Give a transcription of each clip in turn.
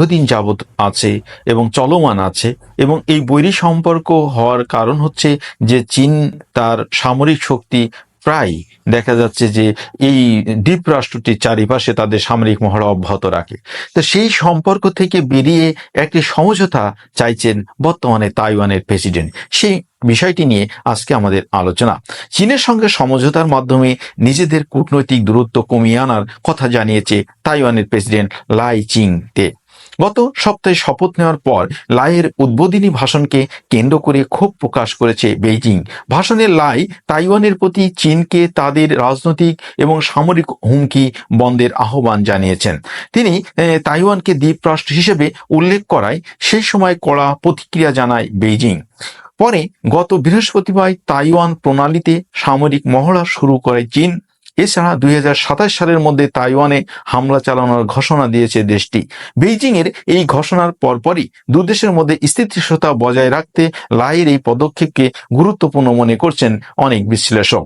দীর্ঘদিন যাবৎ আছে এবং চলমান আছে এবং এই বৈরী সম্পর্ক হওয়ার কারণ হচ্ছে যে চীন তার সামরিক শক্তি প্রায় দেখা যাচ্ছে যে এই দ্বীপ রাষ্ট্রটির চারিপাশে তাদের সামরিক মহড়া অব্যাহত রাখে। তো সেই সম্পর্ক থেকে বেরিয়ে একটি সমঝোতা চাইছেন বর্তমানে তাইওয়ানের প্রেসিডেন্ট। সেই বিষয়টি নিয়ে আজকে আমাদের আলোচনা। চীনের সঙ্গে সমঝোতার মাধ্যমে নিজেদের কূটনৈতিক দূরত্ব কমিয়ে আনার কথা জানিয়েছে তাইওয়ানের প্রেসিডেন্ট লাই চিং তে গত সপ্তাহে শপথ নেওয়ার পর লাইয়ের উদ্বোধনী ভাষণকে কেন্দ্র করে ক্ষোভ প্রকাশ করেছে বেইজিং। ভাষণে লাই তাইওয়ানের প্রতি চীনকে তাদের রাজনৈতিক এবং সামরিক হুমকি বন্ধের আহ্বান জানিয়েছেন। তিনি তাইওয়ানকে দ্বীপরাষ্ট্র হিসেবে উল্লেখ করায় সেই সময় কড়া প্রতিক্রিয়া জানায় বেইজিং। পরে গত বৃহস্পতিবার তাইওয়ান প্রণালীতে সামরিক মহড়া শুরু করে চীন। এছাড়া দুই হাজার সাতাশ সালের মধ্যে তাইওয়ানে হামলা চালানোর ঘোষণা দিয়েছে দেশটি। বেইজিং এর এই ঘোষণার পরপরই দুদেশের মধ্যে স্থিতিশীলতা বজায় রাখতে লাইয়ের এই পদক্ষেপকে গুরুত্বপূর্ণ মনে করছেন অনেক বিশ্লেষক।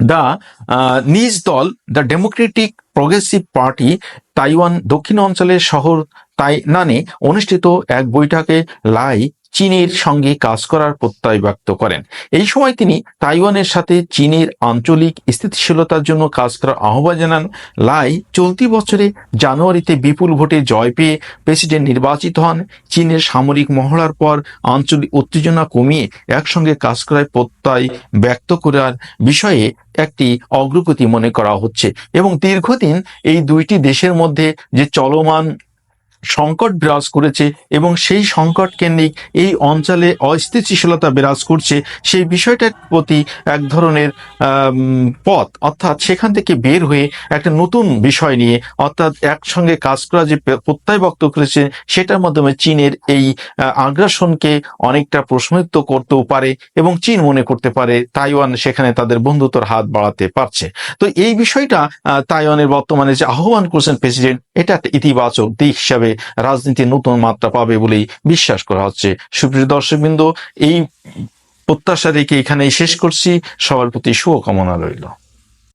দা আহ, নিজ দল the democratic progressive party Taiwan দক্ষিণ অঞ্চলের শহর তাইনানে অনুষ্ঠিত এক বৈঠকে লাই চীনের সঙ্গে কাজ করার প্রত্যয় ব্যক্ত করেন। এই সময় তিনি তাইওয়ানের সাথে চীনের আঞ্চলিক স্থিতিশীলতার জন্য কাজ করার আহ্বান জানান। লাই চলতি বছরে জানুয়ারিতে বিপুল ভোটে জয় পেয়ে প্রেসিডেন্ট নির্বাচিত হন। চীনের সামরিক মহড়ার পর আঞ্চলিক উত্তেজনা কমিয়ে একসঙ্গে কাজ করার প্রত্যয় ব্যক্ত করার বিষয়ে একটি অগ্রগতি মনে করা হচ্ছে এবং দীর্ঘদিন এই দুইটি দেশের মধ্যে যে চলমান সংকট বিরাজ করেছে এবং সেই সংকট কেন্দ্রিক এই অঞ্চলে অস্থিতিশীলতা বিরাজ করছে, সেই বিষয়টার প্রতি এক ধরনের পথ, অর্থাৎ সেখান থেকে বের হয়ে একটা নতুন বিষয় নিয়ে, অর্থাৎ একসঙ্গে কাজ করা যে প্র- প্রত্যয় ব্যক্ত করেছে, সেটার মাধ্যমে চীনের এই আগ্রাসনকে অনেকটা প্রশ্নিত করতেও পারে এবং চীন মনে করতে পারে তাইওয়ান সেখানে তাদের বন্ধুত্বর হাত বাড়াতে পারছে। তো এই বিষয়টা তাইওয়ানের বর্তমানে যে আহ্বান করছেন প্রেসিডেন্ট এটা একটা ইতিবাচক দিক হিসাবে রাজনীতি নতুন মাত্রা পাবে বলেই বিশ্বাস করা হচ্ছে। সুপ্রিয় দর্শকবৃন্দ, এই প্রত্যাশা রেখে এখানেই শেষ করছি। সবার প্রতি শুভকামনা রইল।